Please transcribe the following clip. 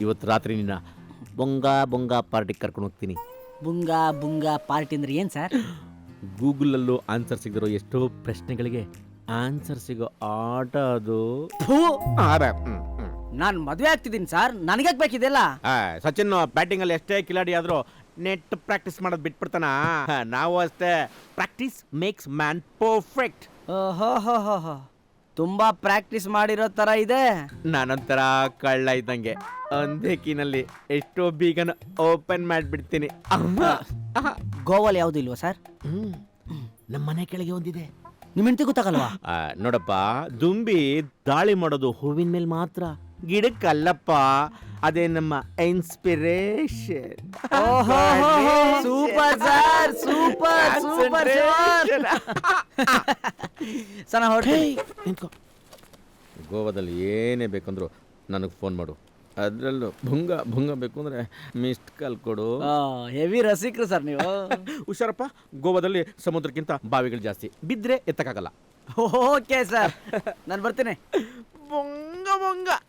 ಇವತ್ತು ರಾತ್ರಿ ನಿನ್ನ ಬೊಂಗಾ ಬೊಂಗಾ ಪಾರ್ಟಿಗೆ ಕರ್ಕೊಂಡು ಹೋಗ್ತೀನಿ. ಬುಂಗಾ ಬುಂಗಾ ಪಾರ್ಟಿ ಅಂದ್ರೆ ಏನು ಸರ್? ಗೂಗಲಲ್ಲೂ ಆನ್ಸರ್ ಸಿಗದಿರೋ ಎಷ್ಟೋ ಪ್ರಶ್ನೆಗಳಿಗೆ ಆನ್ಸರ್ ಸಿಗೋ ಆಟ ಅದು. ಆರ, ಹ್ಮ್, ಹ್ಮ್. ನಾನ್ ಮದ್ವೆ ಆಗ್ತಿದ್ದೀನಿ ಸರ್. ನನಗೆ ಬೇಕಿದೆಲ್ಲ ಆ, ಸಚಿನ್ ಬ್ಯಾಟಿಂಗ್ ಅಲ್ಲಿ ಎಷ್ಟೇ ಕಿಲಾಡಿ ಆದ್ರೂ ನೆಟ್ ಪ್ರಾಕ್ಟೀಸ್ ಮಾಡೋದು ಬಿಟ್ಬಿಡ್ತಾನ. ನಾವು ಅಷ್ಟೇ ಪ್ರಾಕ್ಟೀಸ್ ಮೇಕ್ಸ್ ಮ್ಯಾನ್ ಪರ್ಫೆಕ್ಟ್. ಓಹೋ ಹೋ ಹೋ ಹೋ. ತುಂಬಾ ಪ್ರಾಕ್ಟೀಸ್ ಮಾಡಿರೋ ತರ ಇದೆ. ನಾನೊಂಥರ ಕಳ್ಳ ಇದ್ದಂಗೆ. ಒಂದೇ ಕೀನಲ್ಲಿ ಎಷ್ಟೋ ಬೀಗನ ಓಪನ್ ಮಾಡಿಬಿಡ್ತೀನಿ. ಗೋವಲ್ ಯಾವ್ದು ಇಲ್ವಾ ಸರ್? ನಮ್ಮ ಮನೆ ಕೆಳಗೆ ಒಂದಿದೆ. ನಿಮ್ ಹೆಂಡತಿ ಗೊತ್ತಾಗಲ್ವಾ? ಆ, ನೋಡಪ್ಪ ದುಂಬಿ ದಾಳಿ ಮಾಡೋದು ಹೂವಿನ ಮೇಲೆ ಮಾತ್ರ. ಗಿಡಕ್ಕಲ್ಲಪ್ಪ ಅದೇ ನಮ್ಮ inspiration super sir super super sir ನಾ ಹೊರಟೆ ನಿಂತ್ಕೋ. ಗೋವಾದಲ್ಲಿ ಏನೇ ಬೇಕಂದ್ರು ನನಗೆ ಫೋನ್ ಮಾಡು. ಅದರಲ್ಲೂ ಭುಂಗ ಭುಂಗ ಬೇಕು ಅಂದರೆ ಮಿಸ್ಡ್ ಕಾಲ್ ಕೊಡು. ಹೆವಿ ರಸಿಕರು ಸರ್ ನೀವು. ಹುಷಾರಪ್ಪ ಗೋವಾದಲ್ಲಿ ಸಮುದ್ರಕ್ಕಿಂತ ಬಾವಿಗಳು ಜಾಸ್ತಿ. ಬಿದ್ದರೆ ಎತ್ತಕ್ಕಾಗಲ್ಲ. ಓಕೆ ಸರ್ ನಾನು ಬರ್ತೀನಿ. ಬೊಂಗ ಬೊಂಗ